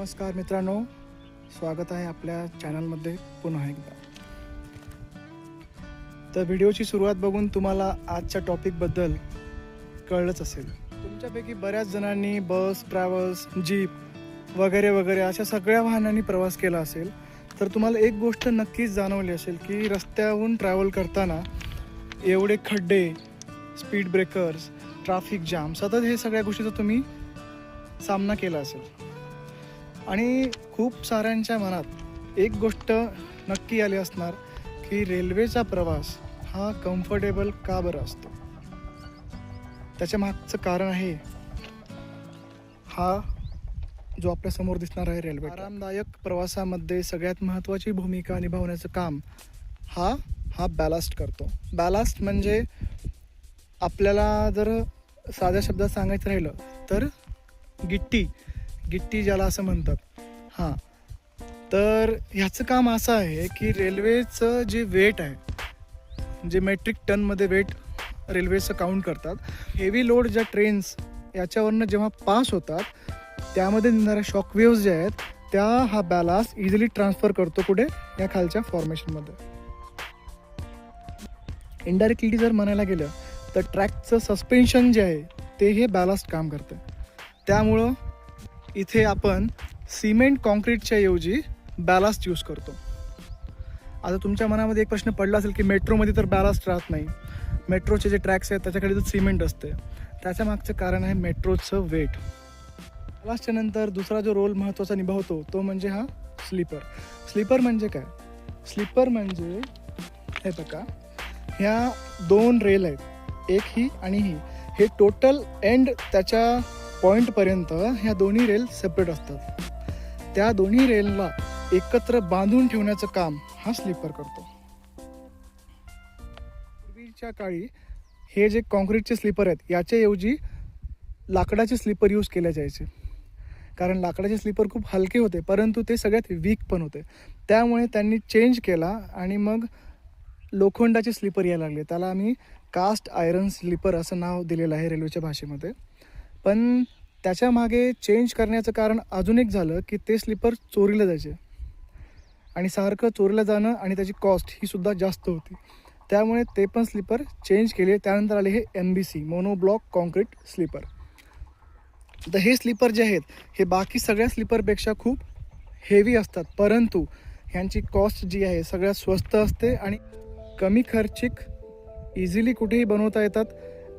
नमस्कार मित्रांनो स्वागत आहे आपल्या चॅनलमध्ये पुन्हा एकदा. तर व्हिडिओची सुरुवात बघून तुम्हाला आजच्या टॉपिकबद्दल कळलंच असेल. तुमच्यापैकी बऱ्याच जणांनी बस ट्रॅव्हल्स जीप वगैरे वगैरे अशा सगळ्या वाहनांनी प्रवास केला असेल. तर तुम्हाला एक गोष्ट नक्कीच जाणवली असेल की रस्त्याहून ट्रॅव्हल करताना एवढे खड्डे स्पीड ब्रेकर्स ट्रॅफिक जाम सतत हे सगळ्या गोष्टीचा तुम्ही सामना केला असेल. आणि खूप साऱ्यांच्या मनात एक गोष्ट नक्की आली असणार की रेल्वेचा प्रवास हा कम्फर्टेबल का बरं असतो? त्याच्या मागचं कारण आहे हा जो आपल्यासमोर दिसणार आहे रेल्वे आरामदायक प्रवासामध्ये सगळ्यात महत्त्वाची भूमिका निभावण्याचं काम हा हा बॅलास्ट करतो. बॅलास्ट म्हणजे आपल्याला जर साध्या शब्दात सांगायचं राहिलं तर गिट्टी. गिट्टी ज्याला असं म्हणतात. हां. तर ह्याचं काम असं आहे की रेल्वेचं जे वेट आहे जे मेट्रिक टनमध्ये वेट रेल्वेचं काउंट करतात हेवी लोड ज्या ट्रेन्स याच्यावरनं जेव्हा पास होतात त्यामध्ये निघणाऱ्या शॉकवेव्स ज्या आहेत त्या हा बॅलास्ट इझिली ट्रान्सफर करतो कुठे? या खालच्या फॉर्मेशनमध्ये इनडायरेक्टली जर म्हणायला गेलं तर ट्रॅकचं सस्पेन्शन जे आहे ते हे बॅलास्ट काम करतं. त्यामुळं इथे आपण सिमेंट कॉन्क्रीटच्या ऐवजी बॅलास्ट यूज करतो. आता तुमच्या मनामध्ये एक प्रश्न पडला असेल की मेट्रोमध्ये तर बॅलास्ट राहत नाही. मेट्रोचे जे ट्रॅक्स आहेत त्याच्याकडे तर सिमेंट असते. त्याच्या मागचं कारण आहे मेट्रोचं वेट. बॅलास्टच्या नंतर दुसरा जो रोल महत्त्वाचा निभावतो तो म्हणजे हा स्लीपर. स्लीपर म्हणजे काय? स्लीपर म्हणजे हे बघा ह्या दोन रेल आहेत एक ही आणि ही. हे टोटल एंड त्याच्या पॉईंटपर्यंत ह्या दोन्ही रेल सेपरेट असतात. त्या दोन्ही रेलला एकत्र बांधून ठेवण्याचं काम हा स्लीपर करतो. पूर्वीच्या काळी हे जे कॉन्क्रीटचे स्लीपर आहेत याच्याऐवजी लाकडाचे स्लीपर यूज केले जायचे. कारण लाकडाचे स्लीपर खूप हलके होते परंतु ते सगळ्यात वीक पण होते. त्यामुळे त्यांनी चेंज केला आणि मग लोखंडाचे स्लीपर यायला लागले. त्याला आम्ही कास्ट आयरन स्लीपर असं नाव दिलेलं आहे रेल्वेच्या भाषेमध्ये. पण त्याच्यामागे चेंज करण्याचं कारण अजून एक झालं की ते स्लीपर चोरीला जायचे. आणि सारखं चोरीला जाणं आणि त्याची कॉस्ट ही सुद्धा जास्त होती. त्यामुळे ते पण स्लीपर चेंज केले. त्यानंतर आले हे M B C monoblock concrete sleeper तर हे स्लीपर जे आहेत हे बाकी सगळ्या स्लीपरपेक्षा खूप हेवी असतात. परंतु ह्यांची कॉस्ट जी आहे सगळ्यात स्वस्त असते आणि कमी खर्चिक इझिली कुठेही बनवता येतात.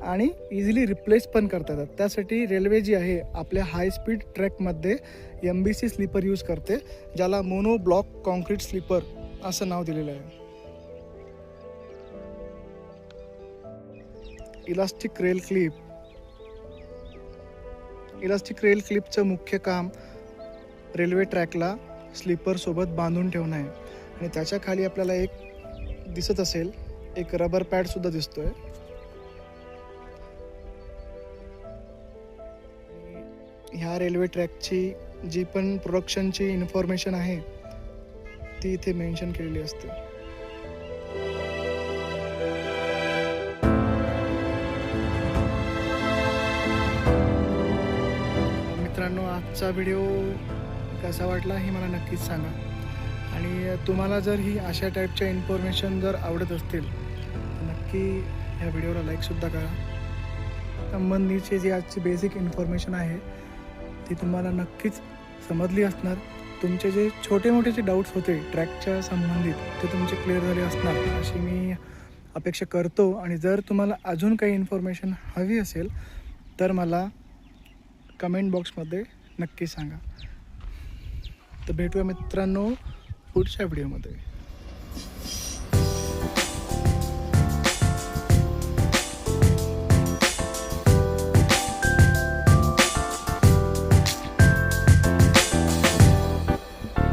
आणि इझिली रिप्लेस पण करता येतात त्यासाठी रेल्वे जी आहे आपल्या high speed ट्रॅकमध्ये M B C sleeper use करते ज्याला मोनो ब्लॉक कॉन्क्रीट स्लीपर असं नाव दिलेलं आहे. Elastic rail clip elastic rail क्लिपचं मुख्य काम रेल्वे ट्रॅकला स्लीपरसोबत बांधून ठेवणं आहे. आणि त्याच्याखाली आपल्याला एक दिसत असेल एक रबर पॅडसुद्धा दिसतो आहे ह्या रेल्वे ट्रॅकची जी पण प्रोडक्शनची इन्फॉर्मेशन आहे ती इथे मेन्शन केलेली असते. मित्रांनो आजचा व्हिडिओ कसा वाटला हे मला नक्कीच सांगा. आणि तुम्हाला जर ही अशा टाईपच्या इन्फॉर्मेशन जर आवडत असतील तर नक्की ह्या व्हिडिओला लाईकसुद्धा करा. संबंधीची जी आजची बेसिक इन्फॉर्मेशन आहे ती तुम्हाला नक्कीच समजली असणार. तुमचे जे छोटे मोठे जे डाऊट्स होते ट्रॅकच्या संबंधित ते तुमचे क्लिअर झाले असणार. अशी मी अपेक्षा करतो आणि जर तुम्हाला अजून काही इन्फॉर्मेशन हवी असेल तर मला कमेंट बॉक्समध्ये नक्की सांगा. तर भेटूया मित्रांनो पुढच्या व्हिडिओमध्ये